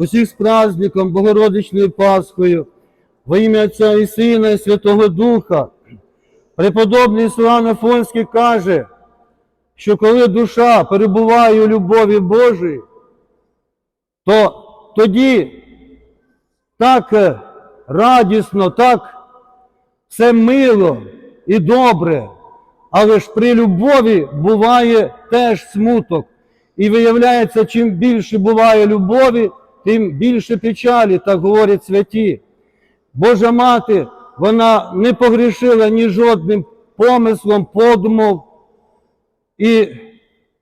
усіх з праздником, Богородичною Пасхою, во ім'я Отця і Сина і Святого Духа. Преподобний Ісуан Афонський каже, що коли душа перебуває у любові Божій, то тоді так е, радісно, так все мило і добре, але ж при любові буває теж смуток. І виявляється, чим більше буває любові, тим більше печалі, так говорять святі. Божа мати, вона не погрішила ні жодним помислом, подумом і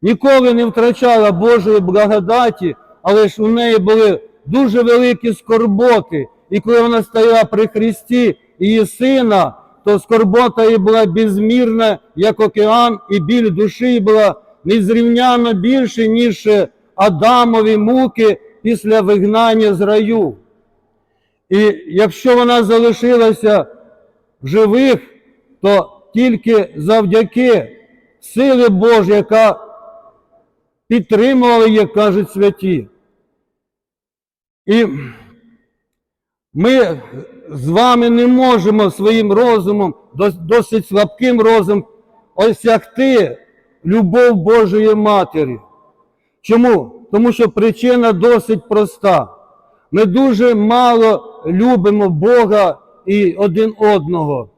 ніколи не втрачала Божої благодаті, але ж у неї були дуже великі скорботи. І коли вона стояла при Христі її сина, то скорбота її була безмірна, як океан, і біль душі була незрівняно більше, ніж Адамові муки після вигнання з раю. І якщо вона залишилася в живих, то тільки завдяки сили Божій, яка підтримувала її, кажуть святі. І ми з вами не можемо своїм розумом, досить слабким розумом, осягти любов Божої Матері. Чому? Тому що причина досить проста. Ми дуже мало любимо Бога і один одного.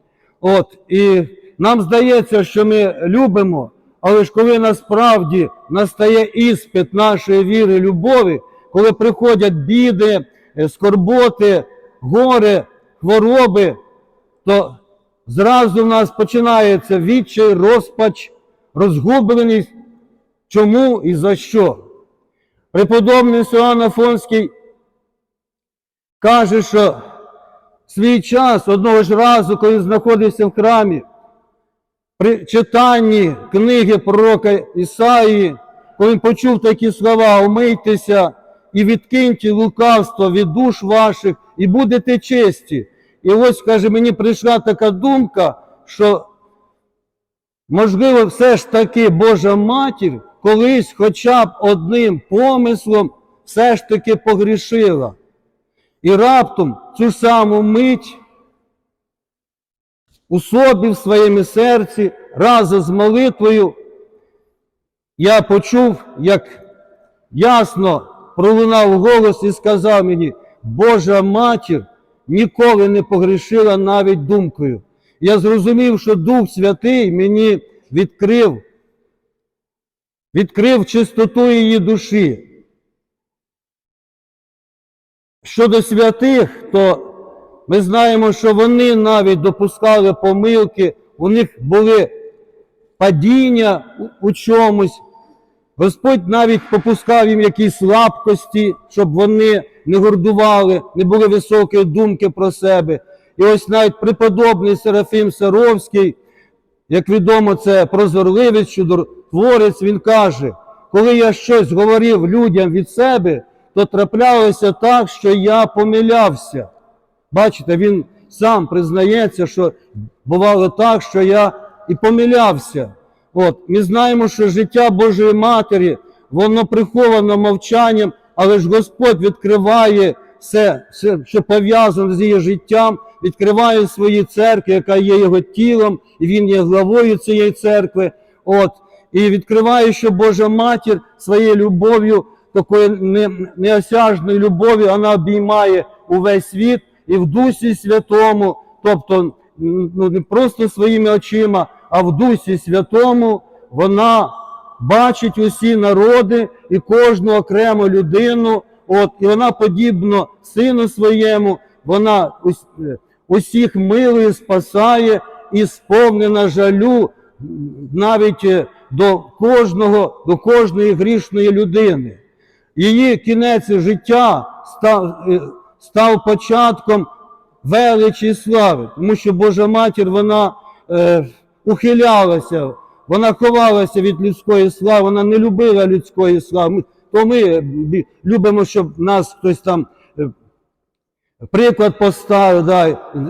От, і нам здається, що ми любимо, але ж коли насправді настає іспит нашої віри, любові, коли приходять біди, е, скорботи, горе, хвороби, то зразу в нас починається відчай, розпач, розгубленість. Чому і за що? Преподобний Сиоанн Афонський каже, що свій час одного ж разу, коли знаходився в храмі, при читанні книги пророка Ісаї, коли він почув такі слова, умийтеся і відкиньте лукавство від душ ваших, і будете честі. І ось, каже, мені прийшла така думка, що можливо, все ж таки Божа матір колись хоча б одним помислом все ж таки погрішила. І раптом цю саму мить у собі в своєму серці разом з молитвою я почув, як ясно пролунав голос і сказав мені, Божа матір ніколи не погрішила навіть думкою. Я зрозумів, що Дух Святий мені відкрив, відкрив чистоту її душі. Щодо святих, то ми знаємо, що вони навіть допускали помилки, у них були падіння у- чомусь. Господь навіть попускав їм якісь слабкості, щоб вони не гордували, не були високої думки про себе. І ось навіть преподобний Серафім Саровський, як відомо, це прозорливець, чудотворець, він каже, коли я щось говорив людям від себе, то траплялося так, що я помилявся. Бачите, він сам признається, що бувало так, що я і помилявся. От, ми знаємо, що життя Божої Матері, воно приховано мовчанням, але ж Господь відкриває все, все що пов'язано з її життям, відкриває свої церкви, яка є його тілом, і він є главою цієї церкви. От, і відкриває, що Божа Матір своєю любов'ю, такою не- неосяжною любов'ю, вона обіймає увесь світ і в Дусі Святому, тобто ну, не просто своїми очима, а в Дусі Святому вона бачить усі народи і кожну окрему людину, от, і вона подібно сину своєму, вона усіх милує, спасає і сповнена жалю навіть е, до кожного, до кожної грішної людини. Її кінець життя став, е, став початком величі слави, тому що Божа матір вона е, ухилялася, вона ховалася від людської слави, вона не любила людської слави. То ми е, любимо, щоб нас хтось там е, приклад поставив, да,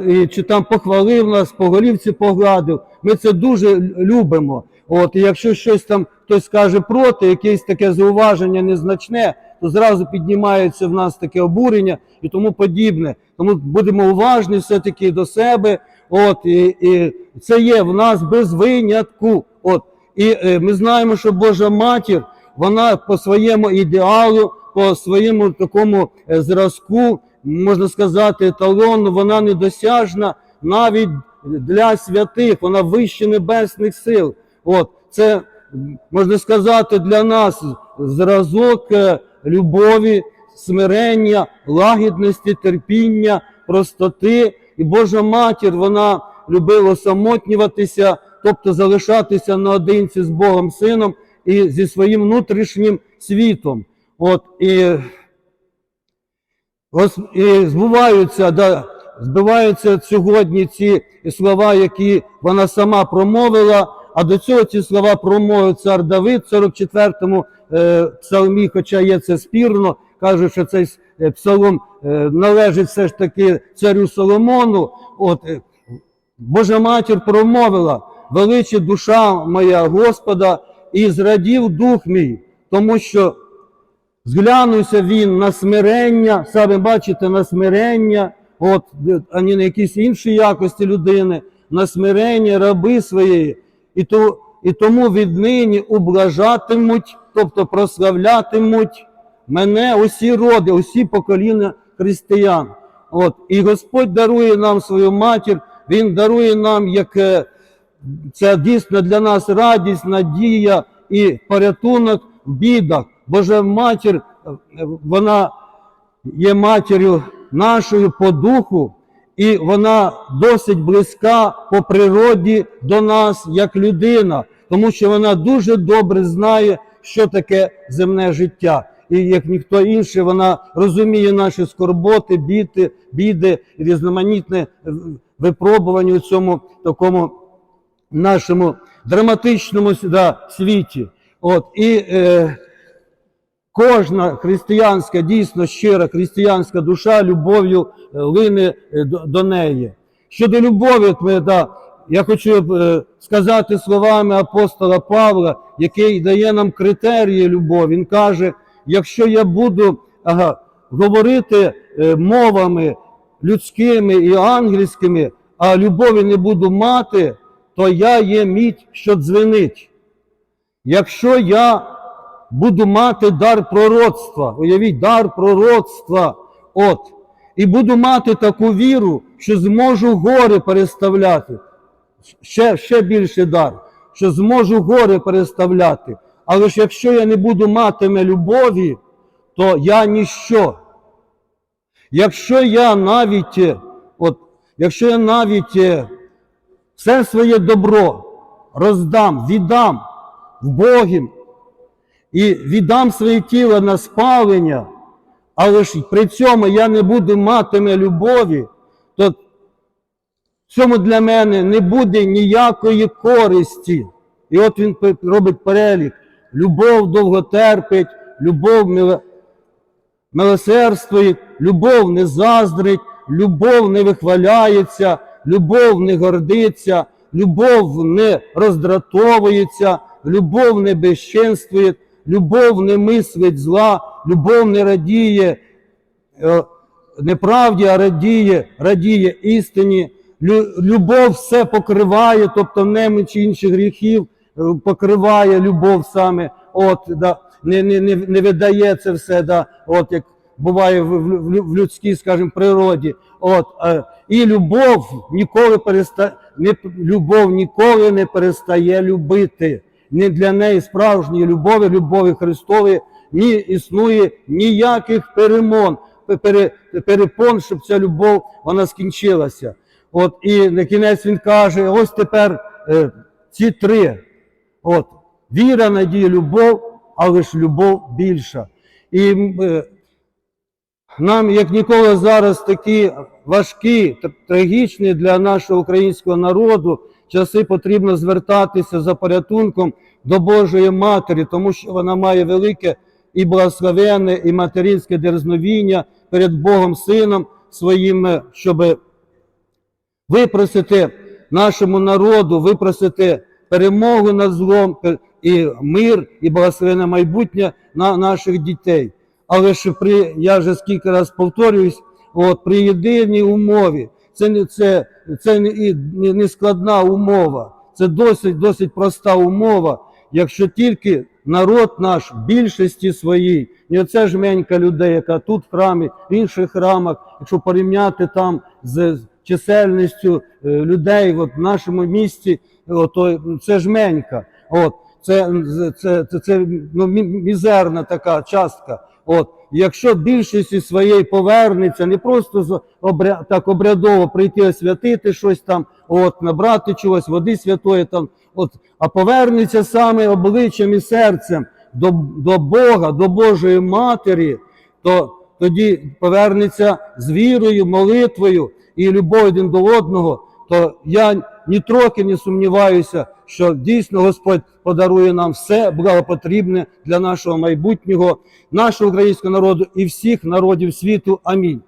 і, чи там похвалив нас, по голівці погладив. Ми це дуже любимо. От, і якщо щось там хтось скаже проти, якесь таке зауваження незначне, то зразу піднімається в нас таке обурення і тому подібне. Тому будемо уважні все-таки до себе. От, і, і це є в нас без винятку. От, і е, ми знаємо, що Божа матір, вона по своєму ідеалу, по своєму такому е, зразку, можна сказати, еталону, вона недосяжна навіть для святих, вона вище небесних сил. От, це, можна сказати, для нас зразок е, любові, смирення, лагідності, терпіння, простоти. І Божа матір, вона любила самотнюватися, тобто залишатися наодинці з Богом Сином і зі своїм внутрішнім світом. От, і, і збуваються, да, збиваються сьогодні ці слова, які вона сама промовила, а до цього ці слова промовив цар Давид в 44-му е, псалмі, хоча є це спірно, кажуть, що цей е, псалом е, належить все ж таки царю Соломону. От, е, Божа матір промовила, величі душа моя Господа, і зрадів дух мій, тому що зглянувся він на смирення, саме бачите, на смирення, от, а не на якісь інші якості людини, на смирення раби своєї, і, то, і тому віднині ублажатимуть, тобто прославлятимуть мене усі роди, усі покоління християн. От, і Господь дарує нам свою матір, Він дарує нам як це дійсно для нас радість, надія і порятунок в бідах. Божа матір, вона є матір'ю нашою по духу, і вона досить близька по природі до нас як людина, тому що вона дуже добре знає, що таке земне життя. І як ніхто інший, вона розуміє наші скорботи, біди, біди, різноманітне випробування у цьому такому нашому драматичному да, світі. От, і е, кожна християнська, дійсно щира християнська душа любов'ю е, лине е, до, до неї. Щодо любові, ми, да, я хочу е, сказати словами апостола Павла, який дає нам критерії любові. Він каже: якщо я буду ага, говорити е, мовами людськими і ангельськими, а любові не буду мати, то я є мідь, що дзвенить. Якщо я буду мати дар пророцтва, уявіть, дар пророцтва, от, і буду мати таку віру, що зможу гори переставляти, ще, ще більше дар, що зможу гори переставляти. Але ж якщо я не буду матиме любові, то я ніщо. Якщо я навіть, е, от, якщо я навіть е, все своє добро роздам, віддам Богім і віддам своє тіло на спалення, але ж при цьому я не буду матиме любові, то в цьому для мене не буде ніякої користі. І от він робить перелік. Любов довго терпить, любов мило- милосердствує, любов не заздрить, любов не вихваляється, любов не гордиться, любов не роздратовується, любов не безчинствує, любов не мислить зла, любов не радіє е, неправді, а радіє, радіє істині. Любов все покриває, тобто немічі інших гріхів е, покриває любов саме. От, да, не, не, не, не видає це все, да, от, як буває в, в, в людській, скажімо, природі. От, е, і любов ніколи переста... не, любов ніколи не перестає любити. Не для неї справжньої любові, любові Христової, ні існує ніяких перемон, пере, перепон, щоб ця любов вона скінчилася. От і на кінець він каже: ось тепер е, ці три. От, віра, надія, любов, але ж любов більша. І е, нам, як ніколи, зараз такі важкі, трагічні для нашого українського народу часи потрібно звертатися за порятунком до Божої Матері, тому що вона має велике і благословенне, і материнське дерзновіння перед Богом Сином своїм, е, щоб випросити нашому народу, випросити перемогу над злом і мир, і благословенне майбутнє на наших дітей. Але ж при, я вже скільки раз повторююсь, от, при єдиній умові. Це не, це, це не, не, складна умова, це досить, досить проста умова, якщо тільки народ наш в більшості своїй, не оця жменька людей, яка тут в храмі, в інших храмах, якщо порівняти там з чисельністю е, людей от, в нашому місті, от, це жменька. От, це, це, це, це ну, мізерна така частка. От, якщо більшість своєї повернеться, не просто обря, так обрядово прийти освятити щось там, от, набрати чогось, води святої там, от, а повернеться саме обличчям і серцем до, до Бога, до Божої Матері, то тоді повернеться з вірою, молитвою і любов'ю один до одного, то я ні трохи не сумніваюся, що дійсно Господь подарує нам все благопотрібне для нашого майбутнього, нашого українського народу і всіх народів світу. Амінь.